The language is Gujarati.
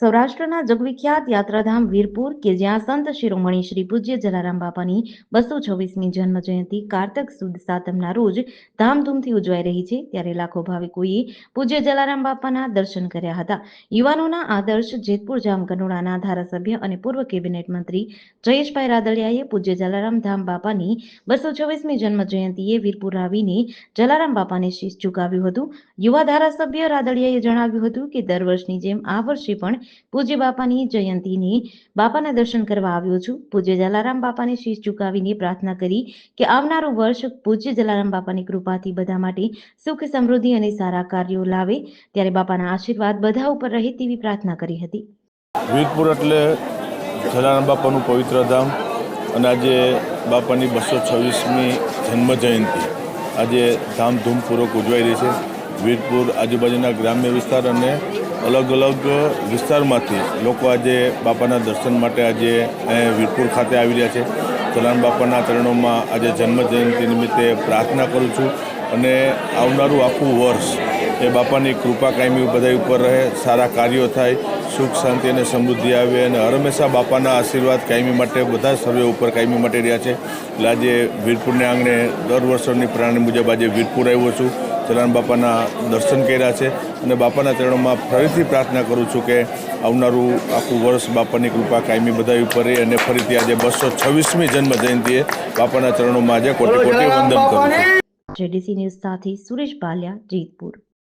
સૌરાષ્ટ્રના જગવિખ્યાત યાત્રાધામ વીરપુર કે જ્યાં સંત શિરોમણી શ્રી પૂજ્ય જલારામ બાપાની બસો છવ્વીસમી જન્મ જયંતિ કારતક સુદ સાતમના રોજ ધામધૂમથી ઉજવાઈ રહી છે, ત્યારે લાખો ભાવિકોએ પૂજ્ય જલારામ બાપાના દર્શન કર્યા હતા. યુવાનોના આદર્શ જેતપુર જામકંડોળાના ધારાસભ્ય અને પૂર્વ કેબિનેટ મંત્રી જયેશભાઈ રાદડિયાએ પૂજ્ય જલારામ ધામ બાપાની બસો છવ્વીસમી જન્મ જયંતિએ વીરપુર આવીને જલારામ બાપાને શીશ ચુકાવ્યું હતું. યુવા ધારાસભ્ય રાદડિયાએ જણાવ્યું હતું કે દર વર્ષની જેમ આ વર્ષે પણ પૂજ્ય બાપાની જયંતિની બાપાના દર્શન કરવા આવ્યો છું. પૂજ્ય જલારામ બાપાને શીશ ચુકાવીને પ્રાર્થના કરી કે આવનારું વર્ષ પૂજ્ય જલારામ બાપાની કૃપાથી બધા માટે સુખ, સમૃદ્ધિ અને સારા કાર્યો લાવે. ત્યારે બાપાના આશીર્વાદ બધા ઉપર રહે તેવી પ્રાર્થના કરી હતી. વીરપુર એટલે જલારામ બાપાનું પવિત્ર ધામ અને આજે બાપાની બસો છવ્વીસમી જન્મ જયંતિ. આજે ધામધૂમપૂર્વક ઉજવાઈ રહી છે. વીરપુર આજુબાજુના ગ્રામ્ય વિસ્તાર અને અલગ અલગ વિસ્તારમાંથી લોકો આજે બાપાના દર્શન માટે આજે વીરપુર ખાતે આવી રહ્યા છે. જલારામ બાપાના ચરણોમાં આજે જન્મજયંતિ નિમિત્તે પ્રાર્થના કરું છું અને આવનારું આખું વર્ષ એ બાપાની કૃપા કાયમી બધા ઉપર રહે, સારા કાર્યો થાય, સુખ, શાંતિ અને સમૃદ્ધિ આવે અને હંમેશા બાપાના આશીર્વાદ કાયમી માટે બધા સર્વે ઉપર કાયમી માટે રહ્યા છે. એટલે આજે વીરપુરને આંગણે દર વર્ષોની પ્રાણી મુજબ આજે વીરપુર આવ્યો છું. જલારામ બાપાના દર્શન કર્યા છે અને બાપાના ચરણોમાં ફરીથી પ્રાર્થના કરું છું કે આવનારું આખું વર્ષ બાપાની કૃપા કાયમી બધા ઉપર રહે અને ફરીથી આજે બસો છવ્વીસમી જન્મ જયંતિએ બાપાના ચરણોમાં આજે કોટી કોટી વંદન કરું છું. જેડીસી ન્યૂઝ સાથે સુરેશ બાલિયા, જેતપુર.